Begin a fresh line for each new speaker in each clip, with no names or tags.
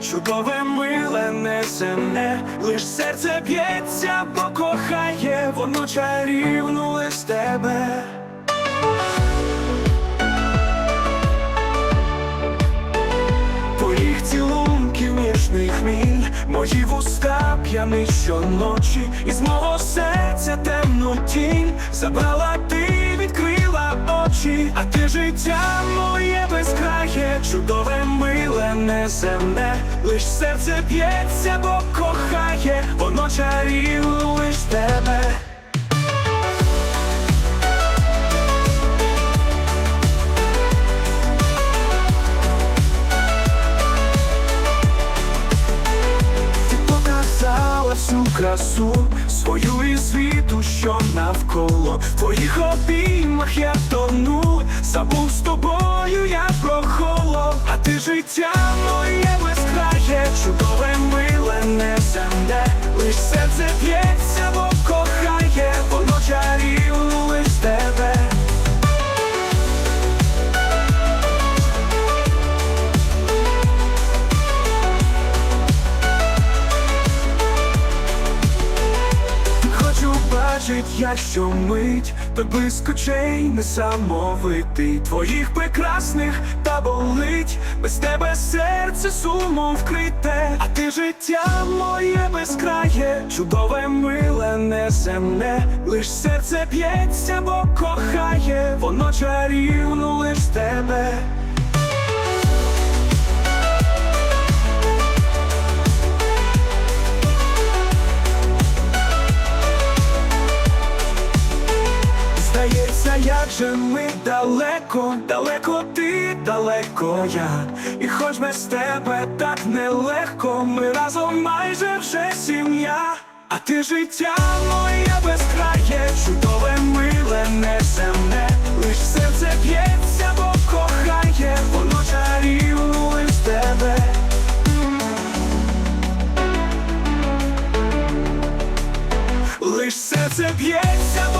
чудове, миле, несене, лиш серце б'ється, бо кохає, воно чарівну лиш тебе. Твоїх цілунків ніжний хміль, мої вуста п'яний щоночі, із мого серця темну тінь забрала очі, а ти життя моє безкрає, чудове, миле, неземне, лиш серце б'ється, бо кохає, воно чарів лиш тебе. Показала всю красу свою і світу, що навколо. В твоїх обіймах я тону, забув з тобою я про холод, а ти життя моє безкрає, чудове, миле, неземне, лиш серце б'ється, бачить я щомить, той блиск не несамовитий. Твоїх прекрасних та болить, без тебе серце сумом вкрите, а ти життя моє безкрає, чудове, миле, неземне, лиш серце б'ється, бо кохає, воно чарівно Здається, як же ми далеко, далеко ти, далеко я. І хоч без тебе так нелегко, ми разом майже вже сім'я. А ти життя моє безкрає, чудове, миле, неземне, лиш серце б'ється, бо кохає, воно чарівно лиш тебе. Лиш серце б'ється, бо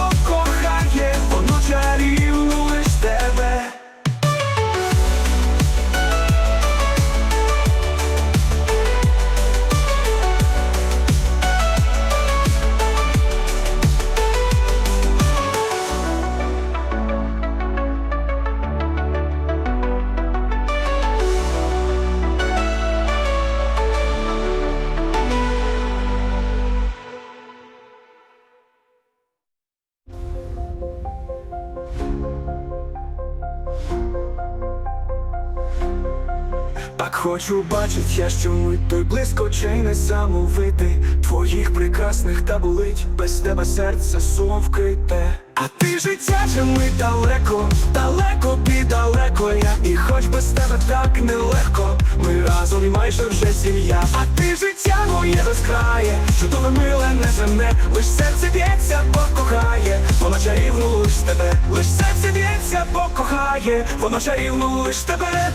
хочу бачить я, що ми той блиск очей несамовитий Твоїх прекрасних та болить, без тебе серце сумом вкрите А ти життя же ми далеко, далеко бідалеко. Я І хоч без тебе так нелегко, ми разом і майже вже сім'я. А ти життя моє безкрає, чудове миле неземне Лиш серце б'ється, бо кохає, воно чарівно лиш тебе. Лиш серце б'ється, бо кохає, воно чарівно лиш тебе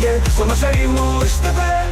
є, вона чарівно лиш тебе.